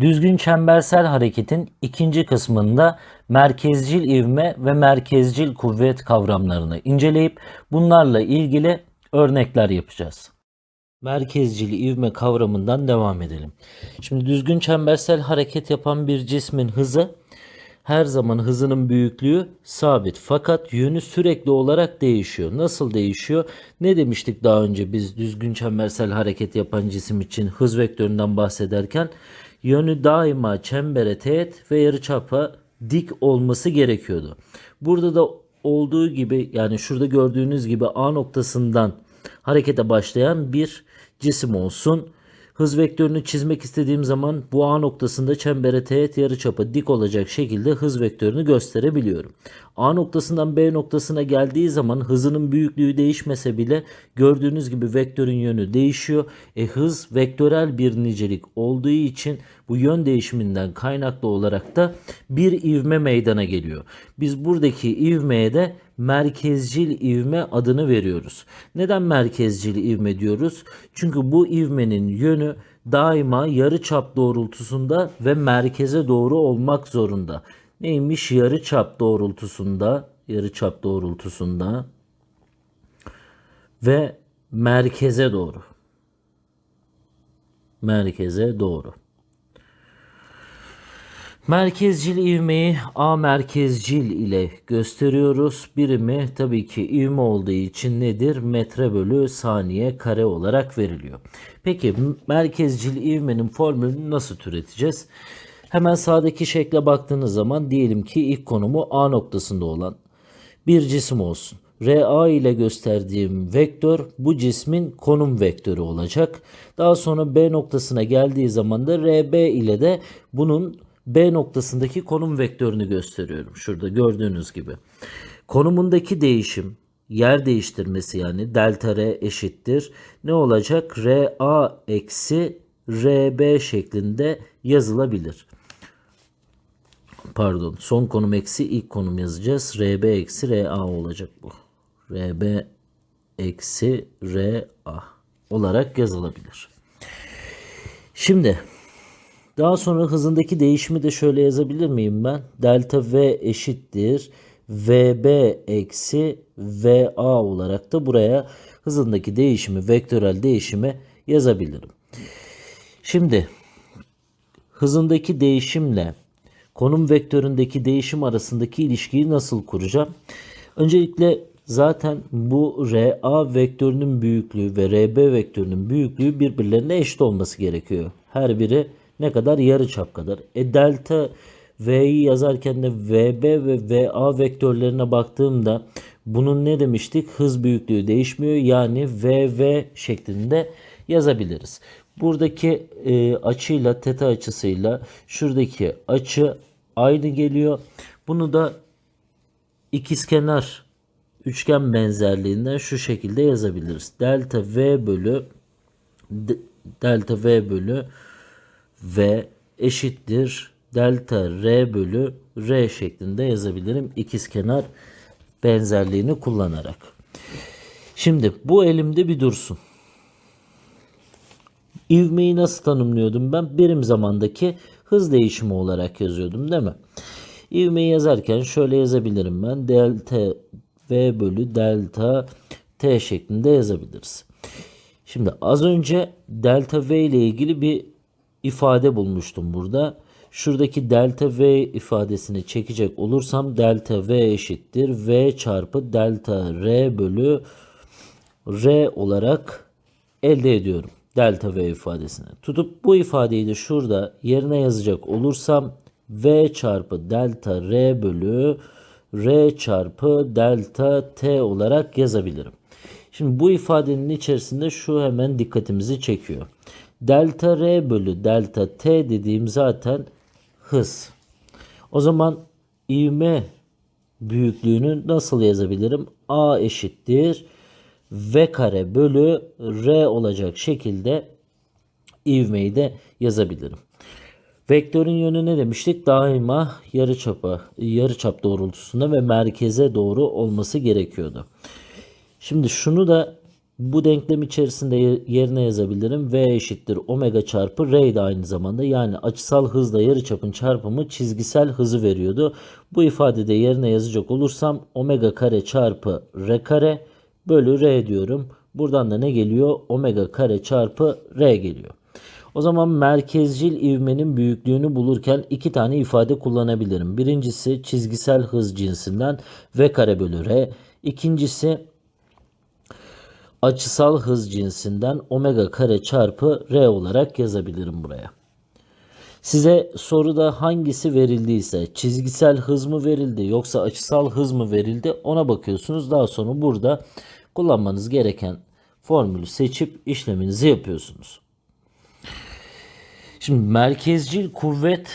Düzgün çembersel hareketin ikinci kısmında merkezcil ivme ve merkezcil kuvvet kavramlarını inceleyip bunlarla ilgili örnekler yapacağız. Merkezcil ivme kavramından devam edelim. Şimdi düzgün çembersel hareket yapan bir cismin hızı her zaman hızının büyüklüğü sabit fakat yönü sürekli olarak değişiyor. Nasıl değişiyor? Ne demiştik daha önce biz düzgün çembersel hareket yapan cisim için hız vektöründen bahsederken yönü daima çembere teğet ve yarıçapa dik olması gerekiyordu. Burada da olduğu gibi yani şurada gördüğünüz gibi A noktasından harekete başlayan bir cisim olsun. Hız vektörünü çizmek istediğim zaman bu A noktasında çembere teğet yarıçapı dik olacak şekilde hız vektörünü gösterebiliyorum. A noktasından B noktasına geldiği zaman hızının büyüklüğü değişmese bile gördüğünüz gibi vektörün yönü değişiyor. E hız vektörel bir nicelik olduğu için bu yön değişiminden kaynaklı olarak da bir ivme meydana geliyor. Biz buradaki ivmeye de merkezcil ivme adını veriyoruz. Neden merkezcil ivme diyoruz? Çünkü bu ivmenin yönü daima yarı çap doğrultusunda ve merkeze doğru olmak zorunda. Neymiş yarı çap doğrultusunda? Yarı çap doğrultusunda ve merkeze doğru. Merkeze doğru. Merkezcil ivmeyi A merkezcil ile gösteriyoruz. Birimi tabii ki ivme olduğu için nedir? Metre bölü saniye kare olarak veriliyor. Peki merkezcil ivmenin formülünü nasıl türeteceğiz? Hemen sağdaki şekle baktığınız zaman diyelim ki ilk konumu A noktasında olan bir cisim olsun. RA ile gösterdiğim vektör bu cismin konum vektörü olacak. Daha sonra B noktasına geldiği zaman da RB ile de bunun B noktasındaki konum vektörünü gösteriyorum. Şurada gördüğünüz gibi. Konumundaki değişim yer değiştirmesi yani delta R eşittir. Ne olacak? RA eksi RB şeklinde yazılabilir. Pardon son konum eksi ilk konum yazacağız. RB eksi RA olacak bu. RB eksi RA olarak yazılabilir. Şimdi daha sonra hızındaki değişimi de şöyle yazabilir miyim ben? Delta V eşittir. VB eksi VA olarak da buraya hızındaki değişimi, vektörel değişimi yazabilirim. Şimdi hızındaki değişimle konum vektöründeki değişim arasındaki ilişkiyi nasıl kuracağım? Öncelikle zaten bu RA vektörünün büyüklüğü ve RB vektörünün büyüklüğü birbirlerine eşit olması gerekiyor. Her biri ne kadar? Yarı çap kadar. E delta V'yi yazarken de VB ve VA vektörlerine baktığımda bunun ne demiştik? Hız büyüklüğü değişmiyor. Yani VV şeklinde yazabiliriz. Buradaki e, açıyla teta açısıyla şuradaki açı aynı geliyor. Bunu da ikizkenar üçgen benzerliğinden şu şekilde yazabiliriz. Delta V bölü delta V bölü V eşittir delta R bölü R şeklinde yazabilirim. İkizkenar benzerliğini kullanarak. Şimdi bu elimde bir dursun. İvmeyi nasıl tanımlıyordum ben? Birim zamandaki hız değişimi olarak yazıyordum değil mi? İvmeyi yazarken şöyle yazabilirim ben. Delta V bölü delta T şeklinde yazabiliriz. Şimdi az önce delta V ile ilgili bir ifade bulmuştum burada. Şuradaki delta V ifadesini çekecek olursam delta V eşittir V çarpı delta R bölü R olarak elde ediyorum. Delta V ifadesini. Tutup bu ifadeyi de şurada yerine yazacak olursam V çarpı delta R bölü R çarpı delta T olarak yazabilirim. Şimdi bu ifadenin içerisinde şu hemen dikkatimizi çekiyor. Delta R bölü delta T dediğim zaten hız. O zaman ivme büyüklüğünü nasıl yazabilirim? A eşittir V kare bölü R olacak şekilde ivmeyi de yazabilirim. Vektörün yönü ne demiştik? Daima yarıçapa, yarıçap doğrultusunda ve merkeze doğru olması gerekiyordu. Şimdi şunu da Bu denklem içerisinde ye- yerine yazabilirim. V eşittir omega çarpı R de aynı zamanda. Yani açısal hızla yarıçapın çarpımı çizgisel hızı veriyordu. Bu ifadede yerine yazacak olursam omega kare çarpı R kare bölü R diyorum. Buradan da ne geliyor? Omega kare çarpı R geliyor. O zaman merkezcil ivmenin büyüklüğünü bulurken iki tane ifade kullanabilirim. Birincisi çizgisel hız cinsinden V kare bölü R. İkincisi açısal hız cinsinden omega kare çarpı r olarak yazabilirim buraya. Size soruda hangisi verildiyse çizgisel hız mı verildi yoksa açısal hız mı verildi ona bakıyorsunuz. Daha sonra burada kullanmanız gereken formülü seçip işleminizi yapıyorsunuz. Şimdi merkezcil kuvvet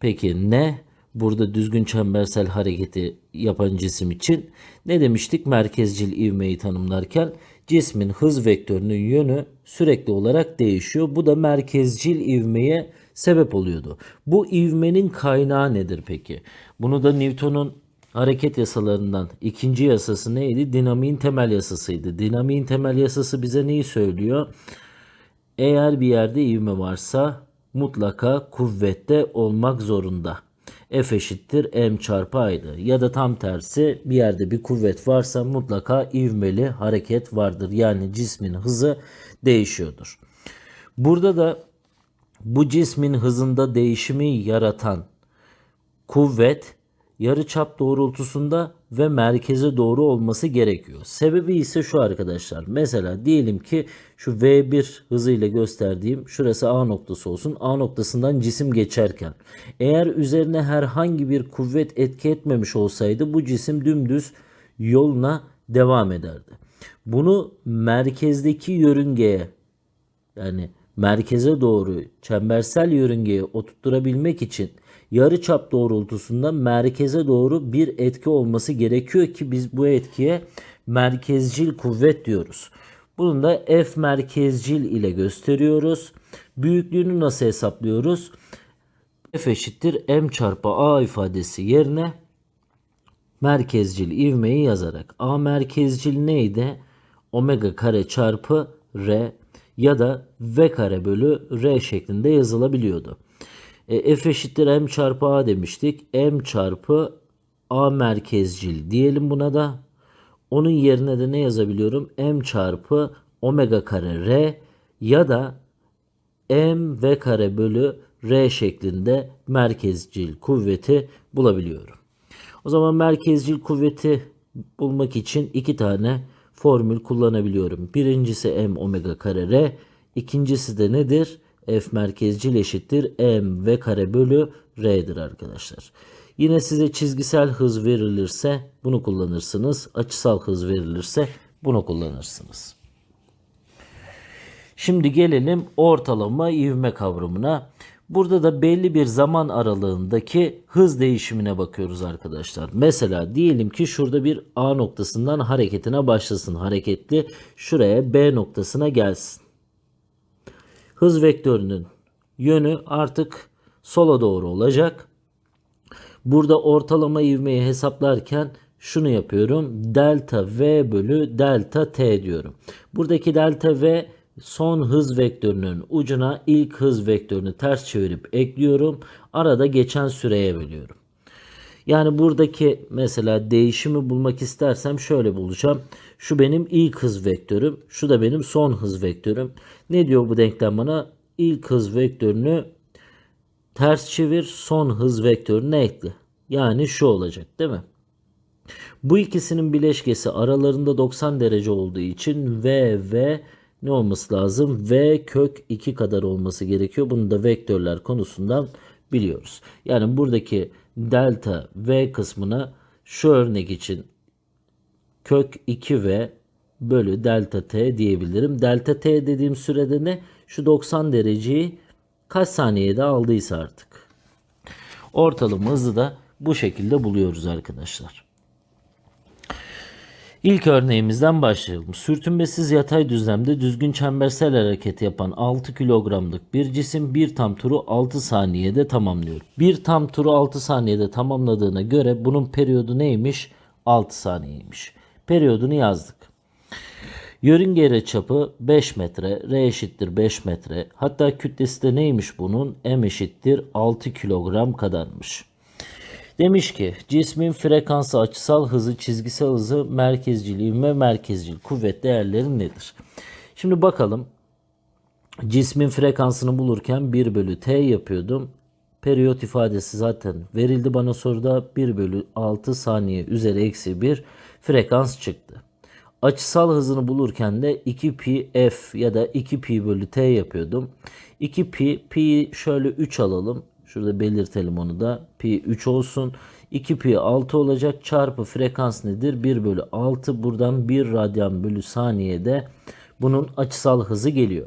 Peki ne? Burada düzgün çembersel hareketi yapan cisim için ne demiştik merkezcil ivmeyi tanımlarken? Cismin hız vektörünün yönü sürekli olarak değişiyor. Bu da merkezcil ivmeye sebep oluyordu. Bu ivmenin kaynağı nedir peki? Bunu da Newton'un hareket yasalarından ikinci yasası neydi? Dinamiğin temel yasasıydı. Dinamiğin temel yasası bize neyi söylüyor? Eğer bir yerde ivme varsa mutlaka kuvvette olmak zorunda. F eşittir m çarpı a'ydı. Ya da tam tersi bir yerde bir kuvvet varsa mutlaka ivmeli hareket vardır. Yani cismin hızı değişiyordur. Burada da bu cismin hızında değişimi yaratan kuvvet yarıçap doğrultusunda ve merkeze doğru olması gerekiyor. Sebebi ise şu arkadaşlar. Mesela diyelim ki şu V1 hızıyla gösterdiğim şurası A noktası olsun. A noktasından cisim geçerken eğer üzerine herhangi bir kuvvet etki etmemiş olsaydı bu cisim dümdüz yoluna devam ederdi. Bunu merkezdeki yörüngeye yani merkeze doğru çembersel yörüngeye oturtturabilmek için yarı çap doğrultusunda merkeze doğru bir etki olması gerekiyor ki biz bu etkiye merkezcil kuvvet diyoruz. Bunu da F merkezcil ile gösteriyoruz. Büyüklüğünü nasıl hesaplıyoruz? F eşittir M çarpı A ifadesi yerine merkezcil ivmeyi yazarak. A merkezcil neydi? Omega kare çarpı R ya da V kare bölü R şeklinde yazılabiliyordu. E, F eşittir M çarpı A demiştik. M çarpı A merkezcil diyelim buna da. Onun yerine de ne yazabiliyorum? M çarpı omega kare R ya da M V kare bölü R şeklinde merkezcil kuvveti bulabiliyorum. O zaman merkezcil kuvveti bulmak için iki tane formül kullanabiliyorum. Birincisi M omega kare R. ikincisi de nedir? F merkezcil eşittir M V kare bölü R'dir arkadaşlar. Yine size çizgisel hız verilirse bunu kullanırsınız. Açısal hız verilirse bunu kullanırsınız. Şimdi gelelim ortalama ivme kavramına. Burada da belli bir zaman aralığındaki hız değişimine bakıyoruz arkadaşlar. Mesela diyelim ki şurada bir A noktasından hareketine başlasın. Hareketli şuraya B noktasına gelsin. Hız vektörünün yönü artık sola doğru olacak. Burada ortalama ivmeyi hesaplarken şunu yapıyorum. Delta V bölü delta T diyorum. Buradaki delta V son hız vektörünün ucuna ilk hız vektörünü ters çevirip ekliyorum. Arada geçen süreye bölüyorum. Yani buradaki mesela değişimi bulmak istersem şöyle bulacağım. Şu benim ilk hız vektörüm. Şu da benim son hız vektörüm. Ne diyor bu denklem bana? İlk hız vektörünü ters çevir son hız vektörüne ekle. Yani şu olacak değil mi? Bu ikisinin bileşkesi aralarında 90 derece olduğu için V ve ne olması lazım? V kök 2 kadar olması gerekiyor. Bunu da vektörler konusundan biliyoruz. Yani buradaki delta V kısmına şu örnek için kök 2V bölü delta T diyebilirim. Delta T dediğim sürede ne? Şu 90 dereceyi kaç saniyede aldıysa artık. Ortalama hızı da bu şekilde buluyoruz arkadaşlar. İlk örneğimizden başlayalım. Sürtünmesiz yatay düzlemde düzgün çembersel hareket yapan 6 kilogramlık bir cisim bir tam turu 6 saniyede tamamlıyor. Bir tam turu 6 saniyede tamamladığına göre bunun periyodu neymiş? 6 saniyeymiş. Periyodunu yazdık. Yörünge yarıçapı 5 metre, R eşittir 5 metre. Hatta kütlesi de neymiş bunun? M eşittir 6 kilogram kadarmış. Demiş ki cismin frekansı, açısal hızı, çizgisel hızı, merkezcil ivme, merkezcil kuvvet değerleri nedir? Şimdi bakalım. Cismin frekansını bulurken 1 bölü t yapıyordum. Periyot ifadesi zaten verildi bana soruda 1 bölü 6 saniye üzeri eksi 1 frekans çıktı. Açısal hızını bulurken de 2 pi f ya da 2 pi bölü t yapıyordum. 2 pi, pi şöyle 3 alalım. Şurada belirtelim onu da. Pi 3 olsun. 2 pi 6 olacak. Çarpı frekans nedir? 1 bölü 6. Buradan 1 radyan bölü saniyede bunun açısal hızı geliyor.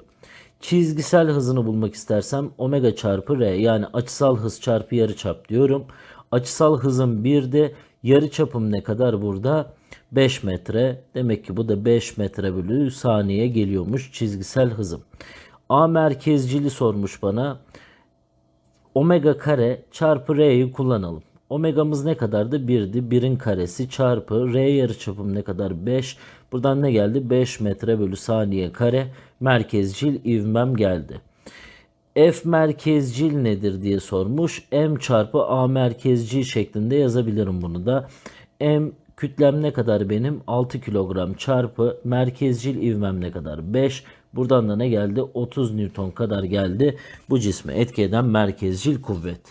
Çizgisel hızını bulmak istersem omega çarpı r yani açısal hız çarpı yarıçap diyorum. Açısal hızım 1'de yarıçapım ne kadar burada? 5 metre. Demek ki bu da 5 metre bölü saniye geliyormuş çizgisel hızım. A merkezcili sormuş bana. Omega kare çarpı r'yi kullanalım. Omegamız ne kadardı? 1'di. 1'in karesi çarpı r yarıçapım ne kadar? 5. Buradan ne geldi? 5 metre bölü saniye kare. Merkezcil ivmem geldi. F merkezcil nedir diye sormuş. M çarpı A merkezcil şeklinde yazabilirim bunu da. M kütlem ne kadar benim? 6 kilogram çarpı merkezcil ivmem ne kadar? 5. Buradan da ne geldi? 30 Newton kadar geldi. Bu cisme etki eden merkezcil kuvvet.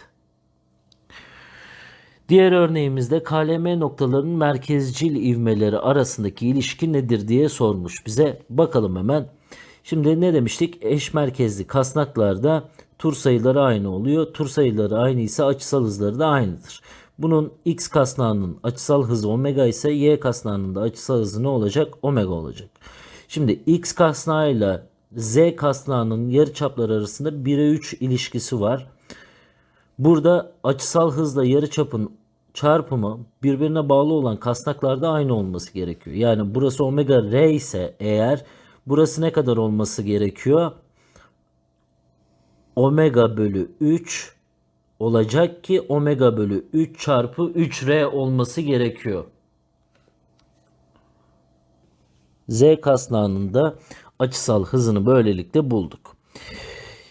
Diğer örneğimizde KLM noktalarının merkezcil ivmeleri arasındaki ilişki nedir diye sormuş bize. Bakalım hemen. Şimdi ne demiştik? Eş merkezli kasnaklarda tur sayıları aynı oluyor. Tur sayıları aynı ise açısal hızları da aynıdır. Bunun x kasnağının açısal hızı omega ise y kasnağının da açısal hızı ne olacak? Omega olacak. Şimdi x kasnağıyla z kasnağının yarıçapları arasında 1'e 3 ilişkisi var. Burada açısal hızla yarıçapın çarpımı birbirine bağlı olan kasnaklarda aynı olması gerekiyor. Yani burası omega r ise eğer burası ne kadar olması gerekiyor? Omega bölü 3 olacak ki omega bölü 3 çarpı 3r olması gerekiyor. Z kasnağının açısal hızını böylelikle bulduk.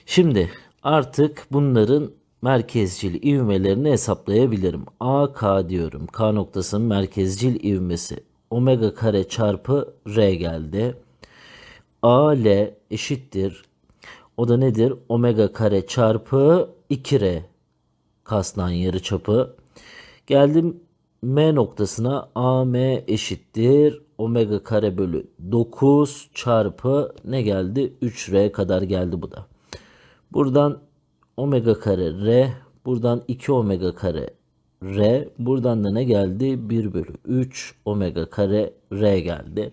Şimdi artık bunların merkezcil ivmelerini hesaplayabilirim. AK diyorum. K noktasının merkezcil ivmesi omega kare çarpı r geldi. AL eşittir. O da nedir? Omega kare çarpı 2r kasnağın yarıçapı. Geldim M noktasına AM eşittir. Omega kare bölü 9 çarpı ne geldi? 3R kadar geldi bu da. Buradan omega kare R. Buradan 2 omega kare R. Buradan da ne geldi? 1 bölü 3 omega kare R geldi.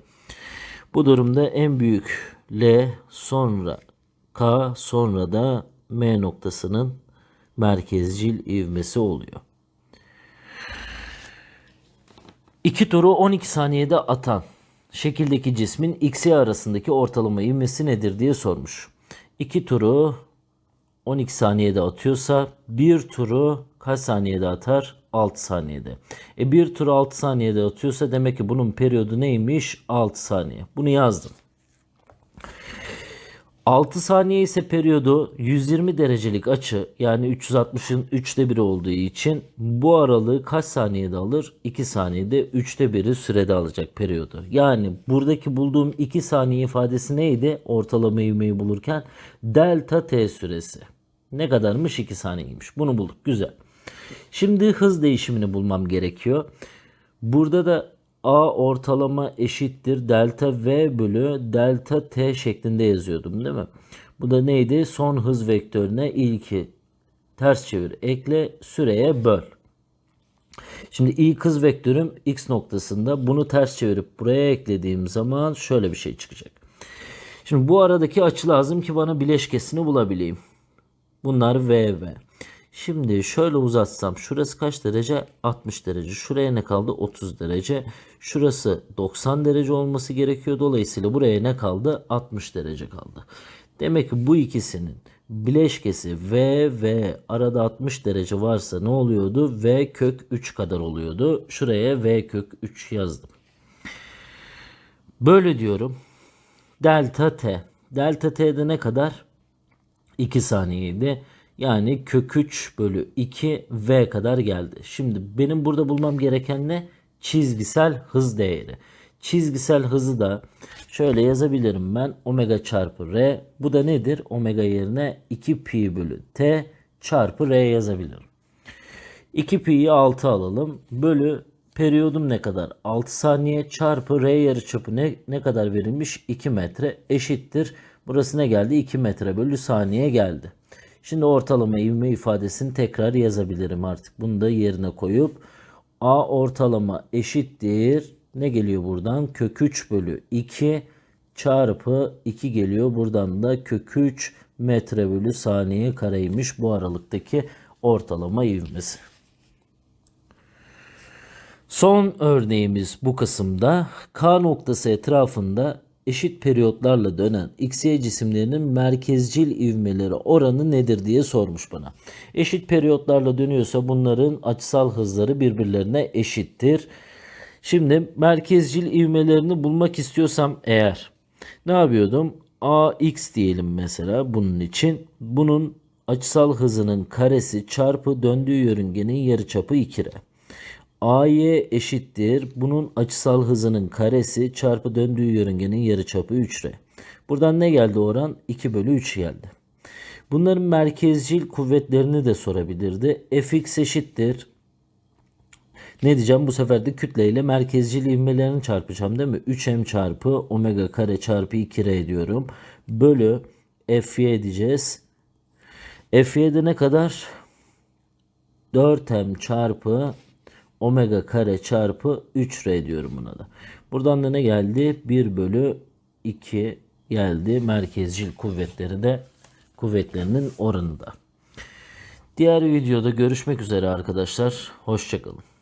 Bu durumda en büyük L sonra K sonra da M noktasının merkezcil ivmesi oluyor. İki turu 12 saniyede atan şekildeki cismin x'e arasındaki ortalama ivmesi nedir diye sormuş. İki turu 12 saniyede atıyorsa bir turu kaç saniyede atar? 6 saniyede. E bir turu 6 saniyede atıyorsa demek ki bunun periyodu neymiş? 6 saniye. Bunu yazdım. 6 saniye ise periyodu 120 derecelik açı yani 360'ın 3'te 1'i olduğu için bu aralığı kaç saniyede alır? 2 saniyede 3'te 1'i sürede alacak periyodu. Yani buradaki bulduğum 2 saniye ifadesi neydi? Ortalama ivmeyi bulurken delta t süresi. Ne kadarmış? 2 saniyeymiş. Bunu bulduk. Güzel. Şimdi hız değişimini bulmam gerekiyor. Burada da A ortalama eşittir delta V bölü delta T şeklinde yazıyordum değil mi? Bu da neydi? Son hız vektörüne ilki ters çevir ekle süreye böl. Şimdi ilk hız vektörüm x noktasında bunu ters çevirip buraya eklediğim zaman şöyle bir şey çıkacak. Şimdi bu aradaki açı lazım ki bana bileşkesini bulabileyim. Bunlar V V. Şimdi şöyle uzatsam şurası kaç derece? 60 derece. Şuraya ne kaldı? 30 derece. Şurası 90 derece olması gerekiyor. Dolayısıyla buraya ne kaldı? 60 derece kaldı. Demek ki bu ikisinin bileşkesi V ve arada 60 derece varsa ne oluyordu? V kök 3 kadar oluyordu. Şuraya V kök 3 yazdım. Böyle diyorum. delta t. Delta t'de ne kadar? 2 saniyeydi. Yani kök 3 bölü 2 v kadar geldi. Şimdi benim burada bulmam gereken ne? Çizgisel hız değeri. Çizgisel hızı da şöyle yazabilirim ben. Omega çarpı r. Bu da nedir? Omega yerine 2 pi bölü t çarpı r yazabilirim. 2 pi'yi 6 alalım. Bölü periyodum ne kadar? 6 saniye çarpı r yarıçapı ne, ne kadar verilmiş? 2 metre eşittir. Burası ne geldi? 2 metre bölü saniye geldi. Şimdi ortalama ivme ifadesini tekrar yazabilirim artık. Bunu da yerine koyup a ortalama eşittir. Ne geliyor buradan? Kök 3 bölü 2 çarpı 2 geliyor. Buradan da kök 3 metre bölü saniye kareymiş bu aralıktaki ortalama ivmesi. Son örneğimiz bu kısımda K noktası etrafında eşit periyotlarla dönen XY cisimlerinin merkezcil ivmeleri oranı nedir diye sormuş bana. Eşit periyotlarla dönüyorsa bunların açısal hızları birbirlerine eşittir. Şimdi merkezcil ivmelerini bulmak istiyorsam eğer ne yapıyordum? AX diyelim mesela bunun için. Bunun açısal hızının karesi çarpı döndüğü yörüngenin yarıçapı 2R. AY eşittir. Bunun açısal hızının karesi çarpı döndüğü yörüngenin yarıçapı 3R. Buradan ne geldi oran? 2 bölü 3 geldi. Bunların merkezcil kuvvetlerini de sorabilirdi. Fx eşittir. Ne diyeceğim? Bu sefer de kütleyle merkezcil ivmelerini çarpacağım değil mi? 3m çarpı omega kare çarpı 2r diyorum. Bölü fy diyeceğiz. Fy'de ne kadar? 4m çarpı omega kare çarpı 3r diyorum buna da. Buradan da ne geldi? 1 bölü 2 geldi. Merkezcil kuvvetleri de kuvvetlerinin oranı da. Diğer videoda görüşmek üzere arkadaşlar. Hoşçakalın.